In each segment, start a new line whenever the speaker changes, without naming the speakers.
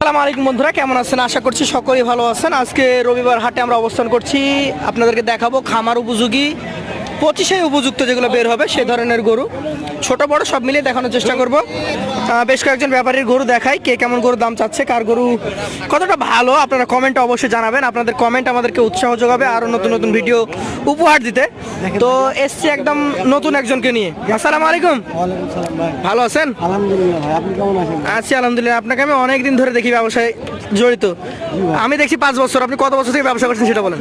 আসসালামু আলাইকুম বন্ধুরা, কেমন আছেন? আশা করছি সকলেই ভালো আছেন। আজকে রবিবার হাটে আমরা অবস্থান করছি। আপনাদেরকে দেখাবো খামার উপযোগী পঁচিশে উপযুক্ত যেগুলো বের হবে সে ধরনের গরু। ছোট বড় সব মিলিয়ে দেখানোর চেষ্টা করব। বেশ কয়েকজন ব্যাপারীর গরু দেখাই কে কেমন গরুর দাম চাচ্ছে কার গরু কতটা ভালো আপনারা কমেন্টে অবশ্যই জানাবেন। আপনাদের কমেন্ট আমাদেরকে উৎসাহ যোগাবে আরও নতুন নতুন ভিডিও উপহার দিতে। তো এসছি একদম নতুন একজনকে নিয়ে। আসসালামু আলাইকুম। ভালো আছেন? আছি আলহামদুলিল্লাহ। আপনাকে আমি অনেক দিন ধরে দেখি ব্যবসায় জড়িত। আমি দেখছি পাঁচ বছর। আপনি কত বছর থেকে ব্যবসা করছেন সেটা বলেন।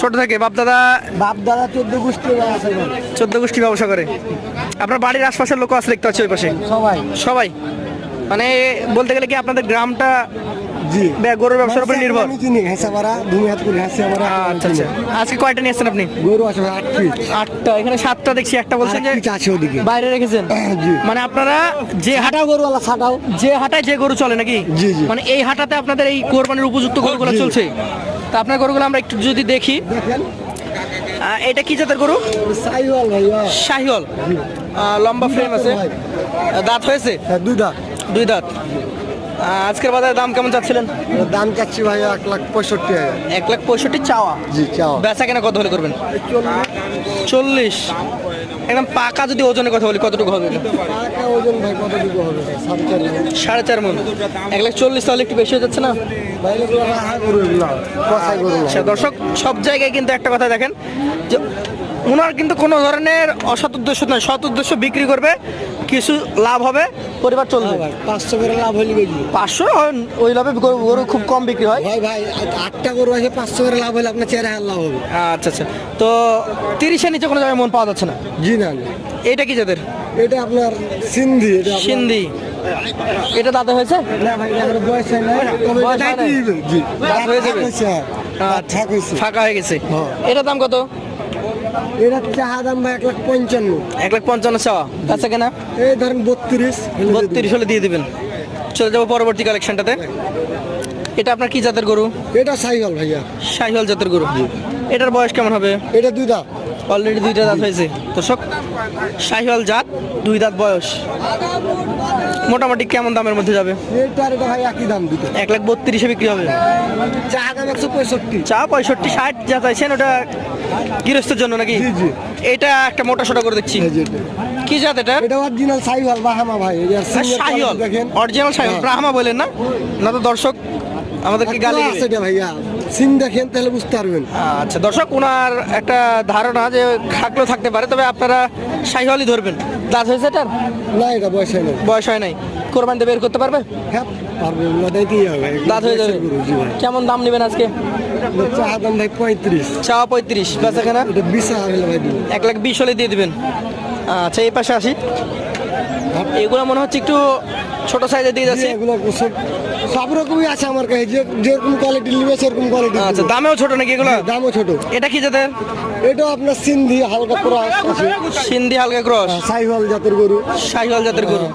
ছোট থেকে
বাপ দাদা
বাপ দাদা চোদ্দ
চোদ্দ গোষ্ঠী ব্যবসা করে। আপনার বাড়ির আশপাশের লোক আছে দেখতে পাচ্ছি ওই পাশে।
সবাই।
সবাই? মানে বলতে গেলে কি আপনাদের গ্রামটা
জি।
গরুর ব্যবসার উপর নির্ভর?
করে হেসাপাড়া।
আচ্ছা আচ্ছা। আজকে কয়টা নিয়ে আসছেন আপনি?
গরু আছে
আটটা। এখানে সাতটা দেখছি একটা বলছেন যে
আছে ওদিকে।
বাইরে রেখেছেন? মানে আপনারা যে হাট
হাটাও গরু আলা ছাটাও।
যে হাটায় যে গরু চলে নাকি?
জি, জি।
মানে এই হাটাতে আপনাদের এই কোরবানির উপযুক্ত গরুগুলো। চলছে। তা আপনার গরুগুলো আমরা একটু যদি দেখি। এটা কি জাতের গরু?
শাহিওয়াল
শাহিওল লম্বা ফ্রেম আছে। দাঁত হয়েছে?
দুই দাঁত।
দুই দাঁত। আজকের বাজারে দাম কেমন চাচ্ছিলেন?
দাম চাচ্ছি ভাই এক লাখ পঁয়ষট্টি হাজার।
এক লাখ পঁয়ষট্টি চাওয়া।
জি চাওয়া।
বেচা কেনা কত হলে করবেন? চল্লিশ। একদম পাকা যদি ওজনের কথা বলি কতটুকু হবে এটা?
ওজন ভাই কত হবে সাড়ে চার।
মন এক লাখ চল্লিশ তাহলে একটু বেশি হয়ে যাচ্ছে না। আচ্ছা দর্শক সব জায়গায় কিন্তু একটা কথা দেখেন যে ওনার কিন্তু কোনো ধরনের অসৎ উদ্দেশ্য নয় সৎ উদ্দেশ্য বিক্রি করবে কিছু লাভ হবে পরিবার চলবে।
হ্যাঁ পাঁচশো করে লাভ হলে
পাঁচশো ওই লাভে গরু খুব কম বিক্রি হয়।
ভাই ভাই আটটা গরু আছে পাঁচশো করে লাভ হলে আপনার চার হাজার লাভ হবে।
আচ্ছা আচ্ছা। তো তিরিশের নিচে কোনো জায়গায় মন পাওয়া যাচ্ছে না?
জি না।
এটা কি যাদের?
এটা আপনার সিন্ধি এটা
সিন্ধি। এটা দাদা হয়েছে?
না ভাই বয়স হয় না।
বয়স
এটা
যাবে?
হয়েছে, হ্যাঁ।
ফাঁকা হয়ে গেছে।
হ্যাঁ।
এটার দাম কত?
এটা চাহা দাম ভাই এক লাখ পঞ্চান্ন।
এক লাখ পঞ্চান্ন চাওয়া আচ্ছা কেনা?
এই ধরেন বত্রিশ।
বত্রিশ হলে দিয়ে দিবেন। চলে যাব পরবর্তী কালেকশনটাতে এটা আপনার কি জাতের গরু?
এটা সাইহল ভাইয়া।
সাইহল জাতের গরু। এটার বয়স কেমন হবে?
এটা দুই দাঁত।
অলরেডি দুইটা দাঁত হয়েছে। দর্শক শাহিওয়াল জাত দুই দাঁত বয়স। মোটামুটি কেমন দামের মধ্যে যাবে? এক লাখ বত্রিশে বিক্রি হবে। চা পঁয়ষট্টি। ষাট যা চাইছেন ওটা গৃহস্থের জন্য নাকি। এটা একটা মোটা সোটা করে
যে
কি জাত এটা?
এটা অরিজিনাল সাইহল বাহামা ভাই দেখেন।
অরিজিনাল
হ্যাঁ।
ব্রাহ্মা বলেন না? না তো দর্শক আমাদেরকে গালি
আছে। ভাইয়া। সিন দেখেন তাহলে বুঝতে পারবেন।
আচ্ছা দর্শক ওনার একটা ধারণা যে খাকলেও থাকতে পারে তবে আপনারা শাহিওয়ালই ধরবেন। দাঁত হয়েছে এটার?
না এটা বয়স হয় না
বয়স হয় নাই। কোরবানিতে বের করতে পারবে?
হ্যাঁ পারবে ওগুলো দিতেই হবে।
দাঁত হয়ে যাবে। কেমন দাম নেবেন আজকে?
চাহা দাম ভাই পঁয়ত্রিশ।
চাওয়া পঁয়ত্রিশ বেচা কেনা?
বিশ ভাই
এক লাখ বিশ হলে দিয়ে দিবেন। আচ্ছা এই পাশে আসি। এগুলো মনে হচ্ছে একটু ছোট সাইজের দিয়ে যাচ্ছে।
এগুলো সব রকমই আছে আমার কাছে। যে যেরকম কোয়ালিটি নিবে সেরকম কোয়ালিটি
আচ্ছা দামেও ছোট নাকি এগুলো?
দামও ছোট।
এটা কি জাতের?
এটা আপনার সিন্ধি হালকা ক্রস আছে।
সিন্ধি হালকা ক্রস?
সাইহল জাতের গরু।
শাহিওয়াল জাতের গরু।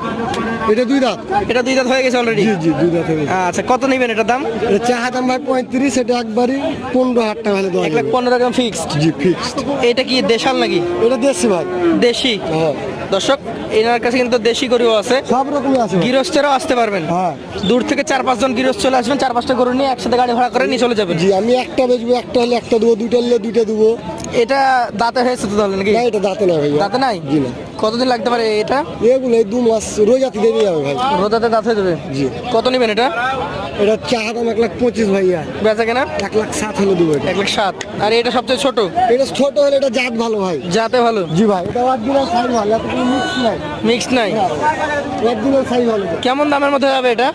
এটা দুই দাঁত।
এটা দুই দাঁত হয়ে গেছে অলরেডি
জি জি দুই দাঁত হবে
আচ্ছা কত নেবেন এটার দাম?
এটা চাহা দাম ভাই পঁয়ত্রিশ এটা একবারই পনেরো হাজার টাকা হলে
এক লাখ পনেরো গ্রাম ফিক্সড
জি ফিক্সড
এটা কি দেশাল নাকি?
এটা দেশি ভাই।
দেশি?
হ্যাঁ।
দর্শক এনার কাছে কিন্তু দেশি গরু আছে।
সব রকমই আছে
গৃহস্থেরও আসতে পারবেন।
হ্যাঁ।
দূর থেকে চার পাঁচজন গৃহস্থ চলে আসবেন চার পাঁচটা গরু নিয়ে একসাথে গাড়ি ভাড়া করে নিয়ে চলে যাবেন।
জি আমি একটা বেচবো একটা হলে একটা দেবো দুইটা হলে দুইটা দেবো।
এটা দাঁতে হয়েছে তো তাহলে নাকি?
না এটা দাঁতে না ভাই
দাঁতে নাই?
জি না।
কতদিন লাগতে পারে এটা?
এগুলো এই দু মাস রোজাতে দেরি যাবে ভাই।
রোজাতে দাঁত হয়ে যাবে?
জি।
কত নেবেন এটা?
এটা চাহা দাম এক লাখ পঁচিশ ভাইয়া।
বেচা কেনা?
এক লাখ সাত হলে দেবো
এক লাখ সাত। আর এটা সবচেয়ে ছোট?
এটা ছোট হলে এটা জাত ভালো ভাই।
জাতে ভালো?
জি ভাই এটা অরিজিনাল সাইজ ভালো এত মিক্স নাই।
মিক্সড নাই?
অরিজিনাল সাইজ ভালো।
কেমন দামের মধ্যে যাবে এটা?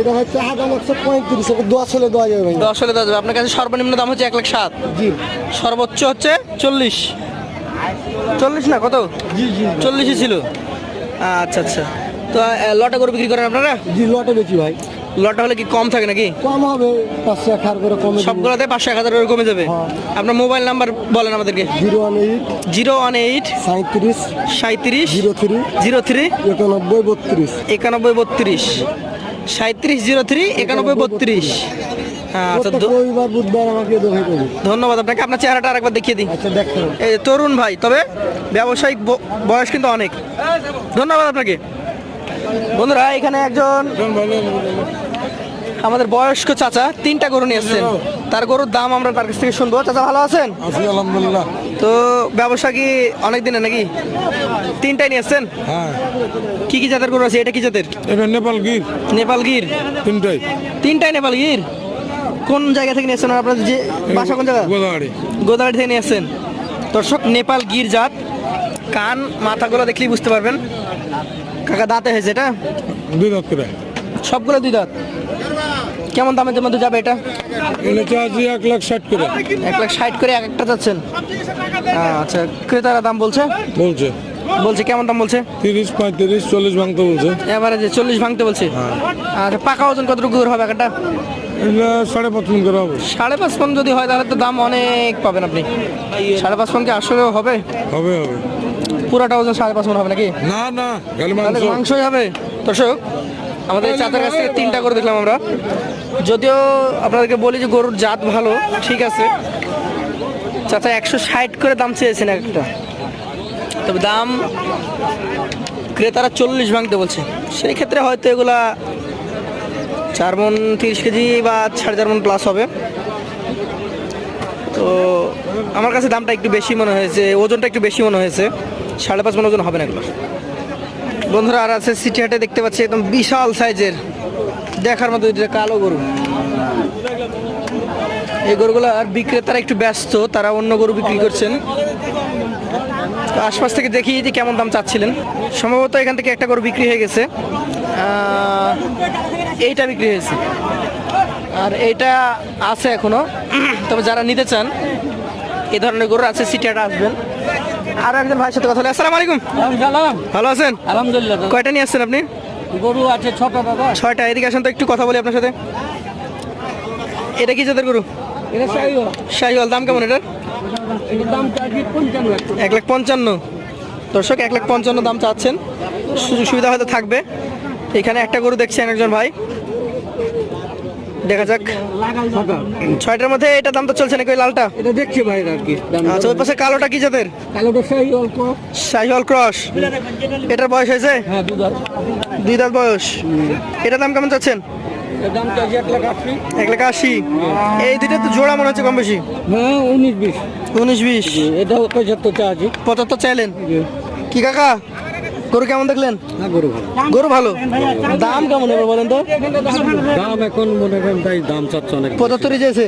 এটা চাহা দাম একশো পঁয়ত্রিশ দশ হলে দেওয়া যাবে ভাই
দশ হলে দেওয়া যাবে। আপনার কাছে সর্বনিম্ন দাম হচ্ছে এক লাখ সাত।
জি।
সর্বোচ্চ হচ্ছে চল্লিশ। চল্লিশ না কত?
জি জি
চল্লিশই ছিল। আচ্ছা আচ্ছা। তো লটা লটে করে বিক্রি করেন আপনারা?
জি লটে বেশি ভাই।
লটটা হলে কি কম থাকে নাকি?
কম হবে পাঁচশো এক হাজার করে কমে
সবগুলোতে পাঁচশো এক হাজার করে কমে যাবে?
হ্যাঁ।
আপনার মোবাইল নাম্বার বলেন আমাদেরকে।
Zero one eight
zero one eight
সাঁত্রিশ
সাঁত্রিশ
জিরো থ্রি
জিরো থ্রি
একানব্বই বত্রিশ।
একানব্বই বত্রিশ। সাঁত্রিশ জিরো থ্রি একানব্বই বত্রিশ। হ্যাঁ আচ্ছা ধন্যবাদ আপনাকে আপনার চেহারাটা আরেকবার দেখিয়ে দিই।
আচ্ছা
এই তরুণ ভাই তবে ব্যবসায়িক ব- বয়স কিন্তু অনেক। ধন্যবাদ আপনাকে। বন্ধুরা এখানে একজন আমাদের বয়স্ক চাচা তিনটা গরু নিয়ে এসছেন। তার গরুর দাম আমরা তার কাছ থেকে শুনব। চাচা ভালো আছেন?
আলহামদুলিল্লাহ।
তো ব্যবসা কি অনেক দিনের নাকি? তিনটাই নিয়ে এসছেন?
হ্যাঁ।
কি কি জাতের গরু আছে? এটা কি জাতের?
নেপাল গির।
নেপাল গির?
তিনটাই।
তিনটাই নেপাল গির? কোন জায়গা থেকে নিয়ে এসছেন আপনাদের যে বাসা কোন জায়গা?
গোদাগাড়ি
গোদাগাড়ি থেকে নিয়ে এসছেন দর্শক নেপাল গির জাত কান মাথাগুলো দেখলেই বুঝতে পারবেন। কাকা দাঁতে হয়েছে এটা?
দুই দাঁত করে।
সবগুলো দুই দাঁত। কেমন দামের মধ্যে যাবে এটা?
এক লাখ ষাট করে।
এক লাখ ষাট করে এক একটা যাচ্ছেন। আচ্ছা ক্রেতারা দাম বলছে?
বলছে।
বলছে কেমন দাম বলছে?
তিরিশ পঁয়ত্রিশ চল্লিশ ভাঙতে বলছে।
এবারে যে চল্লিশ ভাঙতে বলছে। আর পাকা ওজন কতটুকু হবে একটা
সাড়ে পাঁচ মিনিট করে হবে।
সাড়ে পাঁচ পন যদি হয় তাহলে তো দাম অনেক পাবেন আপনি। সাড়ে পাঁচ পন কি আসলেও হবে?
হবে হবে।
পুরাটা ওজন সাড়ে পাঁচ মন হবে নাকি?
না না
মাংসই হবে। দর্শক আমাদের চাচার কাছ থেকে তিনটা করে দেখলাম আমরা। যদিও আপনাদেরকে বলি যে গরুর জাত ভালো ঠিক আছে। চাচা একশো ষাট করে দাম চেয়েছেন একটা। তবে দাম ক্রেতারা চল্লিশ ভাঙতে বলছে। সেই ক্ষেত্রে হয়তো এগুলা চার মন তিরিশ কেজি বা সাড়ে চার মন প্লাস হবে। তো আমার কাছে দামটা একটু বেশি মনে হয়েছে, ওজনটা একটু বেশি মনে হয়েছে। সাড়ে পাঁচ মন ওজন হবে না এগুলো বন্ধুরা, আর আছে সিটি হাটে দেখতে পাচ্ছি একদম বিশাল সাইজের। দেখার মতো দুইটা কালো গরু। এই গরুগুলো আর বিক্রেতারা একটু ব্যস্ত, তারা অন্য গরু বিক্রি করছেন। আশপাশ থেকে দেখি যে কেমন দাম চাচ্ছিলেন। সম্ভবত এখান থেকে একটা গরু বিক্রি হয়ে গেছে। এইটা বিক্রি হয়েছে। আর এইটা আছে এখনও। তবে যারা নিতে চান এ ধরনের গরু আছে সিটি হাটে আসবেন। আর একজন ভাইয়ের সাথে কথা বলে। আসসালামু আলাইকুম। ভালো আছেন?
আলহামদুলিল্লাহ
কয়টা নিয়ে আসছেন আপনি?
গরু আছে ছটা দাদা।
ছয়টা। এদিকে আসেন তো একটু কথা বলি আপনার সাথে। এটা কি জাতের গরু?
এটা চাই
শাহিওয়াল। দাম কেমন এটার? এক লাখ পঞ্চান্ন। দর্শক এক লাখ পঞ্চান্ন দাম চাচ্ছেন। সুযোগ সুবিধা হয়তো থাকবে। এখানে একটা গরু দেখছেন একজন ভাই। দেখা যাক। ছয়টার মধ্যে এটা দাম তো চলছে নাকি ওই লালটা?
এটা দেখছি ভাই আর কি
আচ্ছা ওই পাশে কালোটা কি জাতের?
কালোটা
শাহিওয়াল ক্রস। এটার বয়স হয়েছে?
হ্যাঁ দুধ আর
দুই দাঁত বয়স। এটার দাম কেমন চাচ্ছেন?
দাম চাইছি এক লাখ আশি।
এক লাখ আশি? এই দুইটা তো জোড়া মনে হচ্ছে কম বেশি
হ্যাঁ উনিশ বিশ।
উনিশ বিশ?
এটাও পঁচাত্তর চাচ্ছি
পঁচাত্তর চাইলেন? কি কাকা গরু কেমন দেখলেন?
গরু ভালো।
গরু ভালো? দাম কেমন এবার বলেন তো?
দাম এখন মনে করেন তাই দাম চাচ্ছে অনেক
পঁচাত্তরই চেয়েছে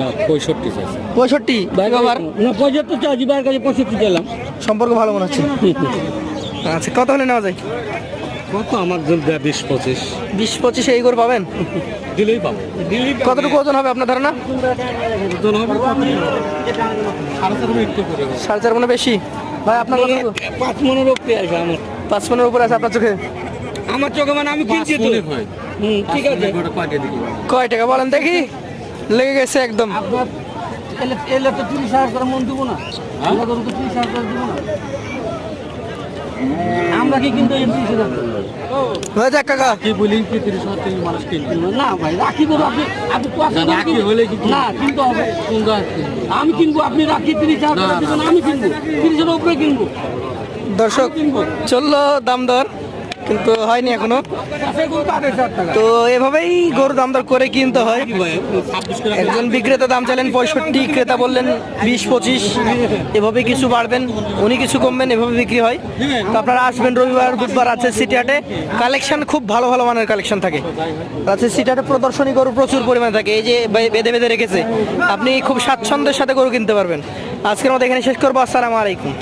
না পঁয়ষট্টি চাচ্ছে
পঁয়ষট্টি? ব্যবহার
না পঁচাত্তর চাচ্ছি বাইরের কাছে পঁয়ষট্টি চাইলাম।
সম্পর্ক ভালো মনে হচ্ছে। আচ্ছা কত হলে নেওয়া যায়?
কত আমার জন্য দেয় বিশ পঁচিশ?
বিশ পঁচিশে এই গরু পাবেন?
দিলেই পাবো। দিলেই
কতটুকু ওজন হবে আপনার ধারণা?
ওজন হবে সাড়ে চার করে
মনে বেশি? ভাই আপনার?
পাঁচ মনের উপরে আছে আমার।
পাঁচ মনের উপরে আছে আপনার চোখে?
আমার চোখে মানে আমি কিনছি তো। হুম ঠিক আছে।
কয় টাকা? বলেন দেখি। লেগে গেছে একদম।
এলে এলে তো তিরিশ হাজার করে মন দেবো না। তো তিরিশ হাজার করে দেবো না। আমরা কি কিন্তু এই তিরিশ হাজার করে?
হয়ে যাক কাকা।
কি বলেন কি তিরিশ হাজার থেকে মানুষ কিনবে না ভাই রাখি গরু আপনি আপনি কুয়াশা রাখি হলে কি না কিনতে হবে। আমি কিনবো আপনি রাখি তিরিশ হাজার আমি কিনবো। তিরিশের উপরে কিনবো।
দর্শক চলল দাম দর। কিন্তু হয়নি
এখনও। তো
এভাবেই গরু দাম দর করে কিনতে হয়। একজন বিক্রেতা দাম চাইলেন পঁয়ষট্টি, ক্রেতা বললেন বিশ, পঁচিশ। এভাবে কিছু বাড়বেন, উনি কিছু কমবেন, এভাবে বিক্রি হয়। তো আপনারা আসবেন রবিবার, বুধবার আছে সিটি হাটে। কালেকশন খুব ভালো ভালো মানের কালেকশন থাকে। আছে সিটি হাটে প্রদর্শনী গরু প্রচুর পরিমাণে থাকে। এই যে বেঁধে বেঁধে রেখেছে, আপনি খুব স্বাচ্ছন্দ্যের সাথে গরু কিনতে পারবেন। আজকের মতো এখানে শেষ করব। আসসালামু আলাইকুম।